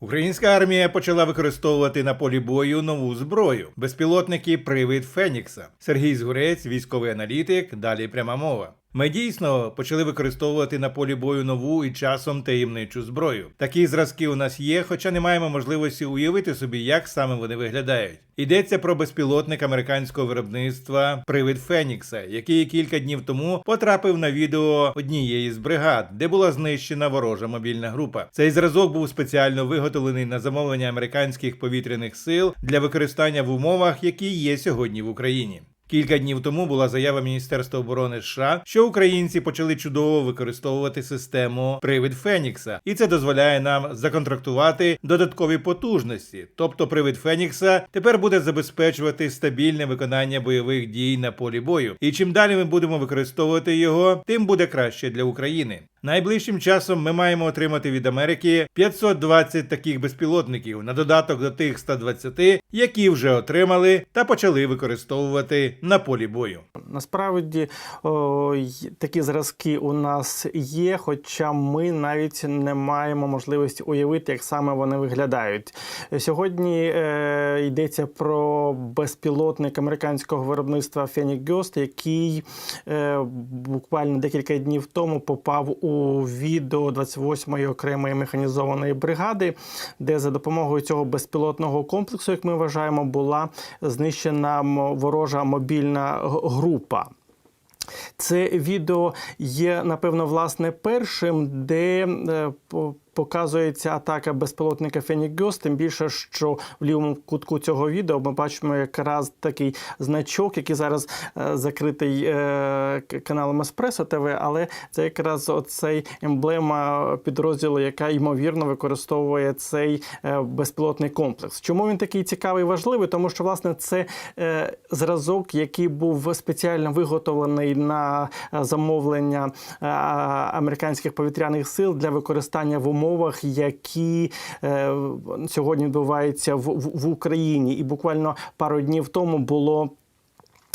Українська армія почала використовувати на полі бою нову зброю безпілотники Привид Фенікса. Сергій Згурець, військовий аналітик. Далі пряма мова. Ми дійсно почали використовувати на полі бою нову і часом таємничу зброю. Такі зразки у нас є, хоча не маємо можливості уявити собі, як саме вони виглядають. Йдеться про безпілотник американського виробництва Привид Фенікса, який кілька днів тому потрапив на відео однієї з бригад, де була знищена ворожа мобільна група. Цей зразок був спеціально виготовлений на замовлення американських повітряних сил для використання в умовах, які є сьогодні в Україні. Кілька днів тому була заява Міністерства оборони США, що українці почали чудово використовувати систему Привид Фенікса, і це дозволяє нам законтрактувати додаткові потужності. Тобто, привид Фенікса тепер буде забезпечувати стабільне виконання бойових дій на полі бою. І чим далі ми будемо використовувати його, тим буде краще для України. Найближчим часом ми маємо отримати від Америки 520 таких безпілотників на додаток до тих 120, які вже отримали та почали використовувати на полі бою. Насправді о, такі зразки у нас є, хоча ми навіть не маємо можливості уявити, як саме вони виглядають. Сьогодні е, йдеться про безпілотник американського виробництва Phoenix Ghost, який е, буквально декілька днів тому попав у відео 28-ї окремої механізованої бригади, де за допомогою цього безпілотного комплексу, як ми вважаємо, була знищена ворожа мобільна група. Це відео є, напевно, власне, першим, де е, показується атака безпілотника Ghost, тим більше, що в лівому кутку цього відео ми бачимо якраз такий значок, який зараз е, закритий е, каналом Еспресо ТВ, але це якраз оцей емблема підрозділу, яка ймовірно використовує цей е, безпілотний комплекс. Чому він такий цікавий і важливий? Тому що власне це зразок, який був спеціально виготовлений на замовлення американських повітряних сил для використання в умовах, які е, сьогодні відбуваються в, в, в Україні. І буквально пару днів тому було.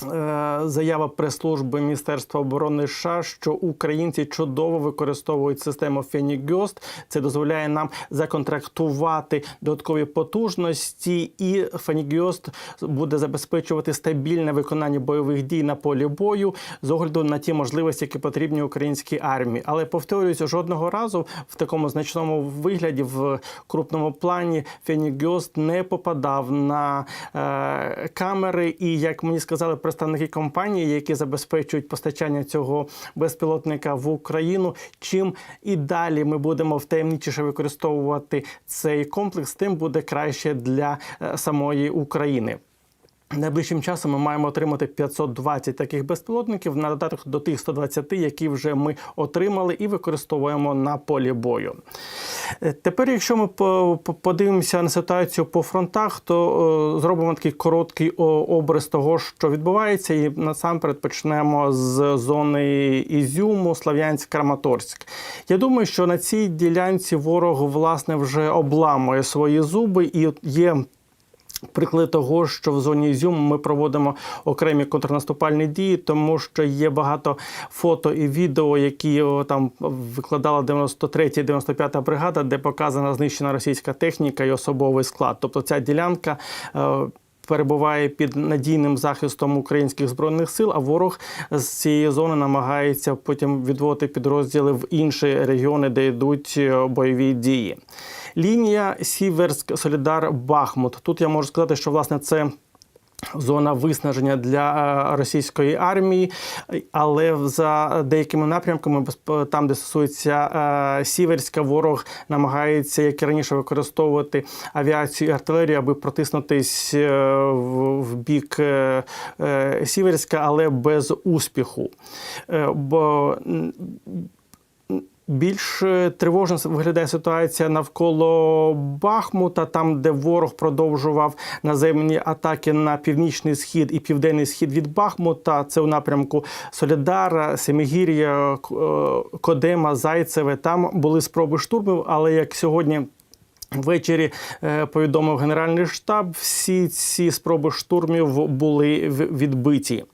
Е, Заява прес-служби Міністерства оборони США, що українці чудово використовують систему Phoenix Це дозволяє нам законтрактувати додаткові потужності, і Phoenix буде забезпечувати стабільне виконання бойових дій на полі бою з огляду на ті можливості, які потрібні українській армії. Але повторююся, жодного разу в такому значному вигляді, в крупному плані, Phoenix не попадав на е, камери. І як мені сказали представники компанії, які забезпечують постачання цього безпілотника в Україну, чим і далі ми будемо втемнічіше використовувати цей комплекс, тим буде краще для е, самої України. Найближчим часом ми маємо отримати 520 таких безпілотників на додаток до тих 120, які вже ми отримали і використовуємо на полі бою. Е, Тепер, якщо ми по- по- подивимося на ситуацію по фронтах, то е, зробимо такий короткий образ того, що відбувається, і насамперед почнемо з зони Ізюму, Слав'янськ, Краматорськ. Я думаю, що на цій ділянці ворог власне вже обламує свої зуби і є. Приклад того, що в зоні Ізюму ми проводимо окремі контрнаступальні дії, тому що є багато фото і відео, які там викладала 93-95 бригада, де показана знищена російська техніка і особовий склад. Тобто ця ділянка. е, Перебуває під надійним захистом українських збройних сил, а ворог з цієї зони намагається потім відводити підрозділи в інші регіони, де йдуть е, бойові дії. Лінія Сіверськ Солідар Бахмут. Тут я можу сказати, що власне це. Зона виснаження для е, російської армії, але за деякими напрямками, там, де стосується е, Сіверська, ворог намагається, як і раніше, використовувати авіацію і артилерію, аби протиснутись е, в, бік е, е, Сіверська, але без успіху. Е, бо більш е, тривожно виглядає ситуація навколо Бахмута, там, де ворог продовжував наземні атаки на північний схід і південний схід від Бахмута. Це у напрямку Солідара, Семигір'я, е, Кодема, Зайцеве. Там були спроби штурмів, але як сьогодні. Ввечері е, повідомив Генеральний штаб, всі ці спроби штурмів були відбиті.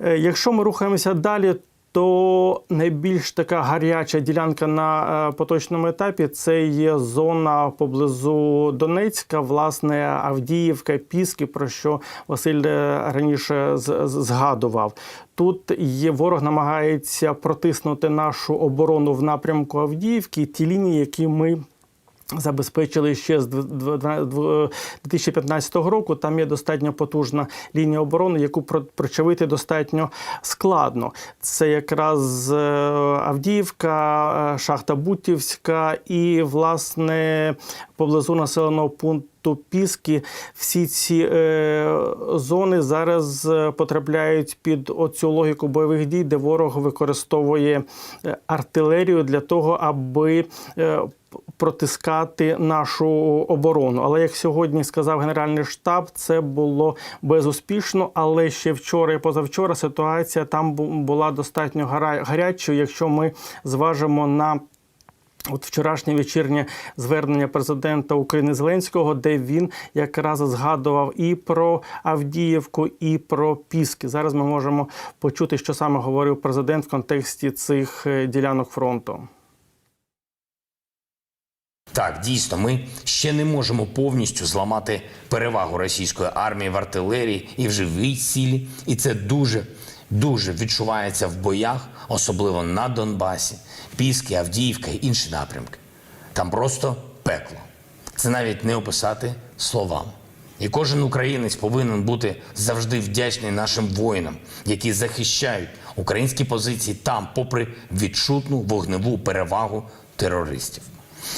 Якщо ми рухаємося далі, то найбільш така гаряча ділянка на е, поточному етапі це є зона поблизу Донецька, власне, Авдіївка, Піски, про що Василь е, раніше згадував. Тут є ворог намагається протиснути нашу оборону в напрямку Авдіївки, ті лінії, які ми забезпечили ще з дв- дв- дв- 2015 року. Там є достатньо потужна лінія оборони, яку про- прочавити достатньо складно. Це якраз е, Авдіївка, е, Шахта Бутівська і, власне, поблизу населеного пункту Піски. Всі ці е, зони зараз е, потрапляють під оцю логіку бойових дій, де ворог використовує артилерію для того, аби е, протискати нашу оборону. Але як сьогодні сказав Генеральний штаб, це було безуспішно. Але ще вчора і позавчора ситуація там бу- була достатньо гарячою, якщо ми зважимо на. От вчорашнє вечірнє звернення президента України Зеленського, де він якраз згадував і про Авдіївку, і про Піски. Зараз ми можемо почути, що саме говорив президент в контексті цих е, ділянок фронту. Так, дійсно, ми ще не можемо повністю зламати перевагу російської армії в артилерії і в живій силі. І це дуже, дуже відчувається в боях, особливо на Донбасі, Піски, Авдіївка і інші напрямки. Там просто пекло. Це навіть не описати словами. І кожен українець повинен бути завжди вдячний нашим воїнам, які захищають українські позиції там, попри відчутну вогневу перевагу терористів.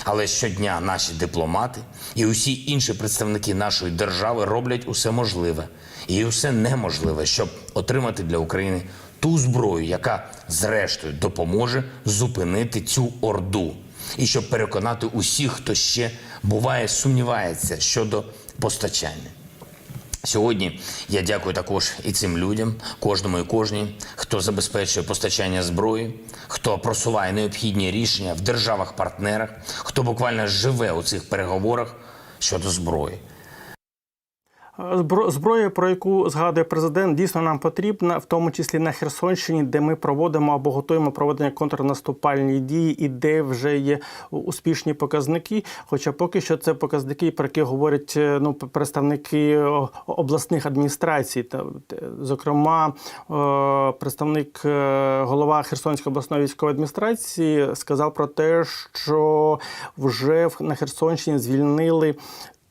Але щодня наші дипломати і усі інші представники нашої держави роблять усе можливе і усе неможливе, щоб отримати для України ту зброю, яка зрештою допоможе зупинити цю орду, і щоб переконати усіх, хто ще буває сумнівається щодо постачання. Сьогодні я дякую також і цим людям, кожному і кожній, хто забезпечує постачання зброї, хто просуває необхідні рішення в державах-партнерах, хто буквально живе у цих переговорах щодо зброї. Збро- Зброя, про яку згадує президент, дійсно нам потрібна, в тому числі на Херсонщині, де ми проводимо або готуємо проведення контрнаступальні дії, і де вже є успішні показники. Хоча поки що це показники, про які говорять е, ну представники обласних адміністрацій. Та зокрема, представник е, голова Херсонської обласної військової адміністрації сказав про те, що вже на Херсонщині звільнили.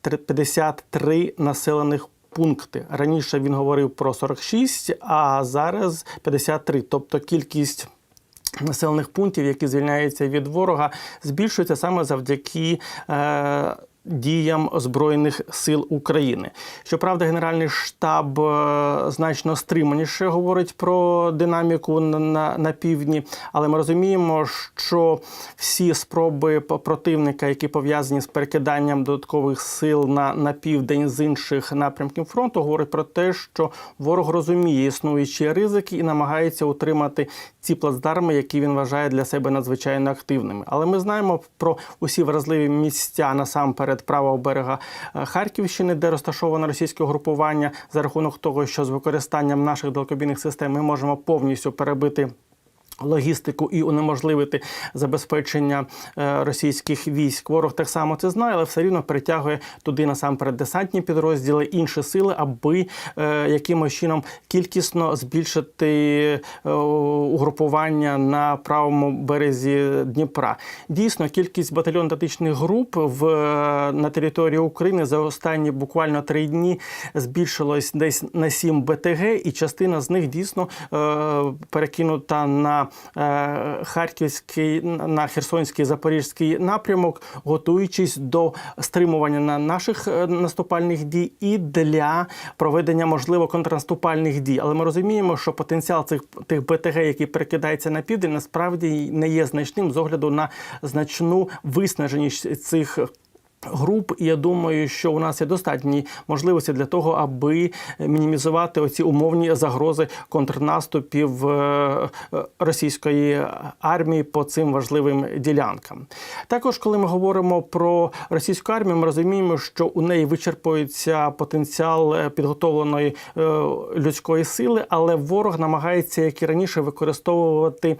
53 населених пункти. Раніше він говорив про 46, а зараз 53. Тобто кількість населених пунктів, які звільняються від ворога, збільшується саме завдяки. Е- Діям Збройних сил України. Щоправда, Генеральний штаб е, значно стриманіше говорить про динаміку на, на, на півдні, але ми розуміємо, що всі спроби противника, які пов'язані з перекиданням додаткових сил на, на південь з інших напрямків фронту, говорить про те, що ворог розуміє існуючі ризики і намагається утримати ці плацдарми, які він вважає для себе надзвичайно активними. Але ми знаємо про усі вразливі місця насамперед правого берега е, Харківщини, де розташоване російське групування, за рахунок того, що з використанням наших далекобійних систем ми можемо повністю перебити. Логістику і унеможливити забезпечення е, російських військ. Ворог так само це знає, але все рівно притягує туди насамперед десантні підрозділи, інші сили, аби е, якимось чином кількісно збільшити е, угрупування на правому березі Дніпра. Дійсно, кількість батальйон-тактичних груп в на території України за останні буквально три дні збільшилось десь на 7 БТГ, і частина з них дійсно перекинута на Харківський, на Херсонський Запорізький напрямок, готуючись до стримування на наших е, наступальних дій і для проведення можливо контрнаступальних дій. Але ми розуміємо, що потенціал цих тих БТГ, які перекидаються на південь, насправді не є значним з огляду на значну виснаженість цих груп, і я думаю, що у нас є достатні можливості для того, аби мінімізувати оці умовні загрози контрнаступів е, е, російської армії по цим важливим ділянкам. Також, коли ми говоримо про російську армію, ми розуміємо, що у неї вичерпується потенціал е, підготовленої людської сили, але ворог намагається, як і раніше, використовувати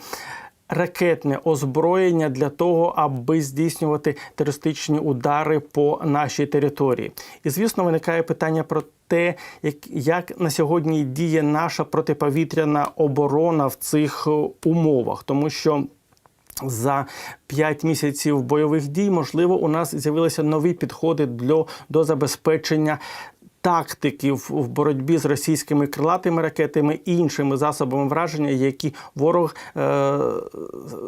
ракетне озброєння для того, аби здійснювати терористичні удари по нашій території. І звісно, виникає питання про те, як, на сьогодні діє наша протиповітряна оборона в цих е, умовах, тому що. За 5 місяців бойових дій, можливо, у нас з'явилися нові підходи для, до забезпечення тактиків в боротьбі з російськими крилатими ракетами і іншими засобами враження, які ворог е-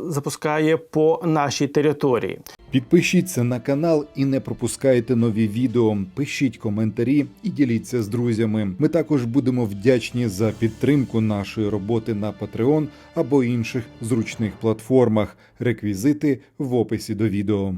запускає по нашій території. Підпишіться на канал і не пропускайте нові відео. Пишіть коментарі і діліться з друзями. Ми також будемо вдячні за підтримку нашої роботи на Patreon або інших зручних платформах. Реквізити в описі до відео.